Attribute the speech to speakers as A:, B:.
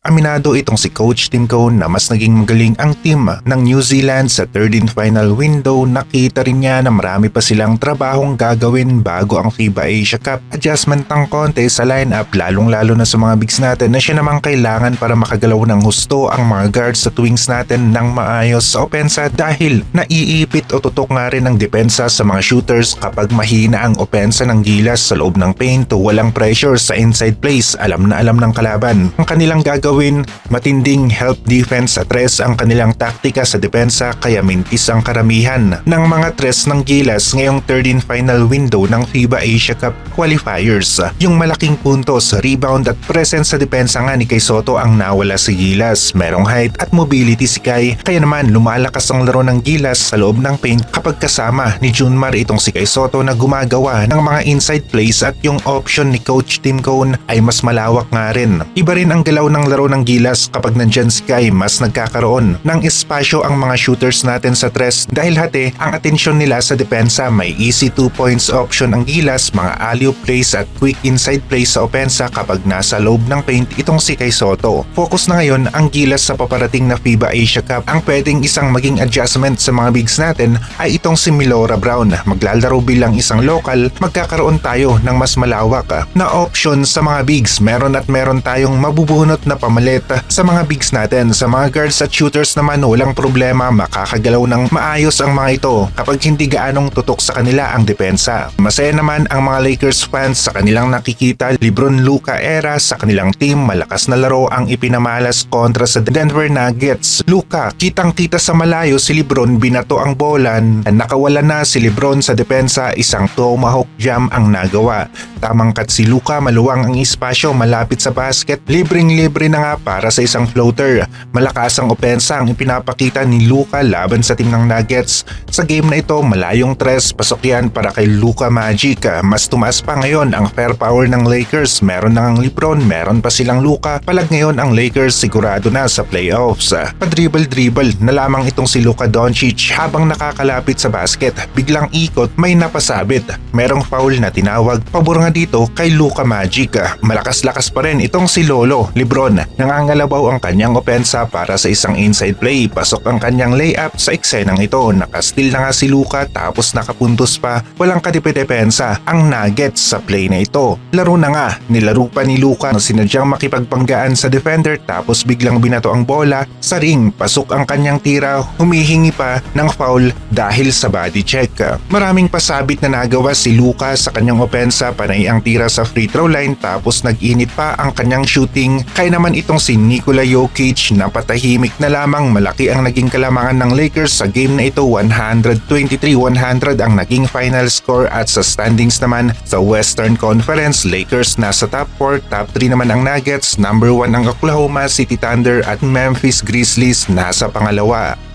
A: Aminado itong si Coach Tim Cone na mas naging magaling ang team ng New Zealand sa third and final window. Nakita rin niya na marami pa silang trabahong gagawin bago ang FIBA Asia Cup. Adjustment ng konti sa lineup lalong lalo na sa mga bigs natin na siya namang kailangan para makagalaw ng husto ang mga guards sa wings natin ng maayos sa opensa dahil naiipit o tutok nga rin ang depensa sa mga shooters kapag mahina ang opensa ng gilas sa loob ng paint o walang pressure sa inside plays. Alam na alam ng kalaban. Ang kanilang gagawin, matinding help defense sa tres ang kanilang taktika sa depensa kaya mintis ang karamihan ng mga tres ng gilas ngayong third and final window ng FIBA Asia Cup qualifiers. Yung malaking puntos, rebound at presence sa depensa nga ni Kay Soto ang nawala sa gilas. Merong height at mobility si Kai kaya naman lumalakas ang laro ng gilas sa loob ng paint kapag kasama ni Junmar itong si Kay Soto na gumagawa ng mga inside plays at yung option ni Coach Tim Cone ay mas malawak nga rin. Iba rin ang galaw ng laro ng gilas kapag nandyan Kai mas nagkakaroon ng espasyo ang mga shooters natin sa tres dahil hati ang atensyon nila sa depensa may easy 2 points option ang gilas, mga alley plays at quick inside plays sa opensa kapag nasa loob ng paint itong si Kai Soto. Focus na ngayon ang gilas sa paparating na FIBA Asia Cup. Ang pwedeng isang maging adjustment sa mga bigs natin ay itong si Milora Brown. Maglalaro bilang isang local, magkakaroon tayo ng mas malawak na option sa mga bigs. Meron at meron tayong mabubunot na pamalit sa mga bigs natin. Sa mga guards at shooters naman walang problema makakagalaw ng maayos ang mga ito kapag hindi gaanong tutok sa kanila ang depensa. Masaya naman ang mga Lakers fans sa kanilang nakikita Lebron Luka era sa kanilang team malakas na laro ang ipinamalas kontra sa Denver Nuggets. Luka, kitang kita sa malayo si Lebron binato ang bolan. Nakawala na si Lebron sa depensa isang tomahawk jam ang nagawa. Tamang kat si Luka maluwang ang espasyo malapit sa basket. Libreng-libre na nga para sa isang floater. Malakas ang opensa ang ipinapakita ni Luka laban sa team ng Nuggets. Sa game na ito, malayong tres pasok yan para kay Luka Magic. Mas tumaas pa ngayon ang fair power ng Lakers. Meron na ang Lebron, meron pa silang Luka. Palag ngayon ang Lakers sigurado na sa playoffs. Padribble-dribble na lamang itong si Luka Doncic habang nakakalapit sa basket. Biglang ikot, may napasabit. Merong foul na tinawag. Pabor nga dito kay Luka Magic. Malakas-lakas pa rin itong si Lolo, Lebron. Nangangalabaw ang kanyang opensa para sa isang inside play. Pasok ang kanyang layup sa eksenang ito. Nakastil na nga si Luka tapos nakapuntos pa. Walang kadipedepensa ang Nuggets sa play na ito. Laro na nga, nilaro pa ni Luka na sinadyang makipagpanggaan sa defender tapos biglang binato ang bola sa ring. Pasok ang kanyang tira, humihingi pa ng foul dahil sa body check. Maraming pasabit na nagawa si Luka sa kanyang opensa panay ang tira sa free throw line tapos nag-init pa ang kanyang shooting. Kaya naman itong si Nikola Jokic na patahimik na lamang. Malaki ang naging kalamangan ng Lakers sa game na ito. 123-100 ang naging final score. At sa standings naman sa Western Conference Lakers nasa top 4, top 3 naman ang Nuggets, number 1 ang Oklahoma City Thunder at Memphis Grizzlies nasa pangalawa.